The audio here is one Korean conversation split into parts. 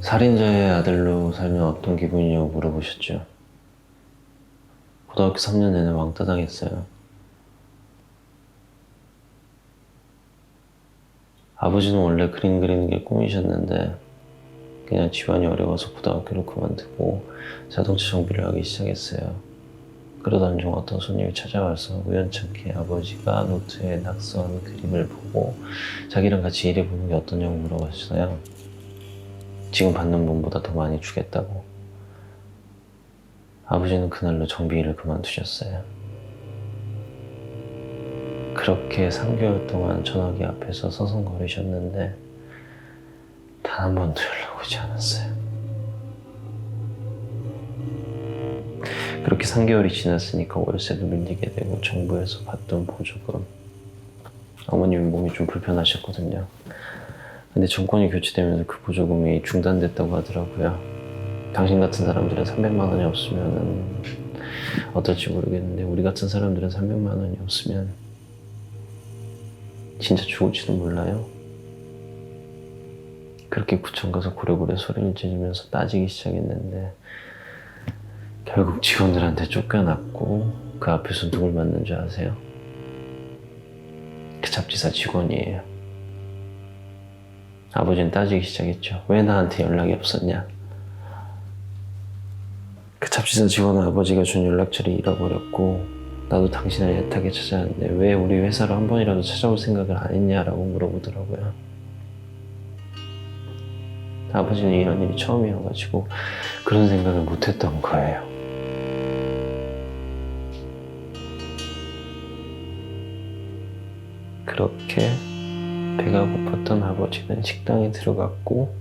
살인자의 아들로 살면 어떤 기분이냐고 물어보셨죠. 고등학교 3년 내내 왕따 당했어요. 아버지는 원래 그림 그리는 게 꿈이셨는데 그냥 집안이 어려워서 고등학교를 그만두고 자동차 정비를 하기 시작했어요. 그러던 중 어떤 손님이 찾아와서 우연찮게 아버지가 노트에 낙서한 그림을 보고 자기랑 같이 일해보는 게 어떠냐고 물어봤어요. 지금 받는 돈보다 더 많이 주겠다고. 아버지는 그날로 정비 일을 그만두셨어요. 그렇게 3개월 동안 전화기 앞에서 서성거리셨는데 단 한 번도 연락 오지 않았어요. 그렇게 3개월이 지났으니까 월세도 밀리게 되고 정부에서 받던 보조금 어머님이 몸이 좀 불편하셨거든요. 근데 정권이 교체되면서 그 보조금이 중단됐다고 하더라고요. 당신 같은 사람들은 300만 원이 없으면 어떨지 모르겠는데 우리 같은 사람들은 300만 원이 없으면 진짜 죽을지도 몰라요. 그렇게 구청 가서 고래고래 소리를 지르면서 따지기 시작했는데 결국 직원들한테 쫓겨났고 그 앞에서 누굴 만난 줄 아세요? 그 잡지사 직원이에요. 아버지는 따지기 시작했죠. 왜 나한테 연락이 없었냐? 그 잡지사 직원은 아버지가 준 연락처를 잃어버렸고 나도 당신을 애타게 찾아왔는데 왜 우리 회사로 한 번이라도 찾아올 생각을 안 했냐라고 물어보더라고요. 아버지는 이런 일이 처음이어가지고 그런 생각을 못했던 거예요. 그렇게 배가 고팠던 아버지는 식당에 들어갔고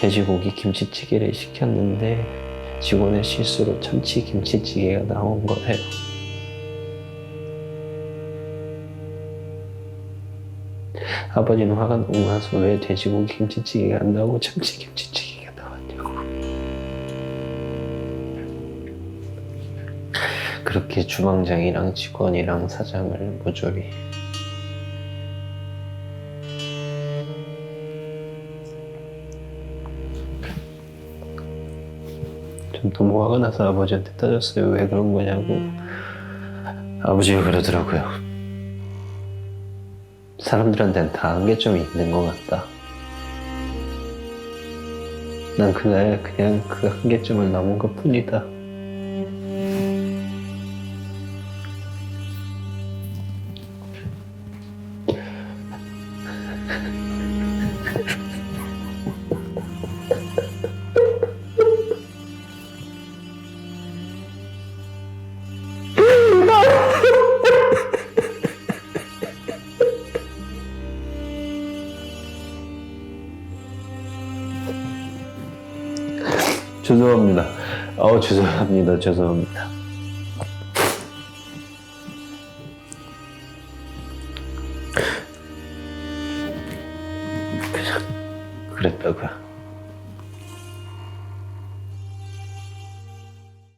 돼지고기 김치찌개를 시켰는데 직원의 실수로 참치 김치찌개가 나온 거예요. 아버지는 화가 너무 나서 왜 돼지고기 김치찌개가 안 나오고 참치 김치찌개가 나왔냐고. 그렇게 주방장이랑 직원이랑 사장을 모조리 좀 화가 나서 아버지한테 따졌어요. 왜 그런 거냐고. 아버지가 그러더라고요. 사람들한테는 다 한계점이 있는 것 같다. 난 그날 그냥 그 한계점을 넘은 것 뿐이다. 죄송합니다. 어, 죄송합니다. 죄송합니다. 그냥 그랬다고요.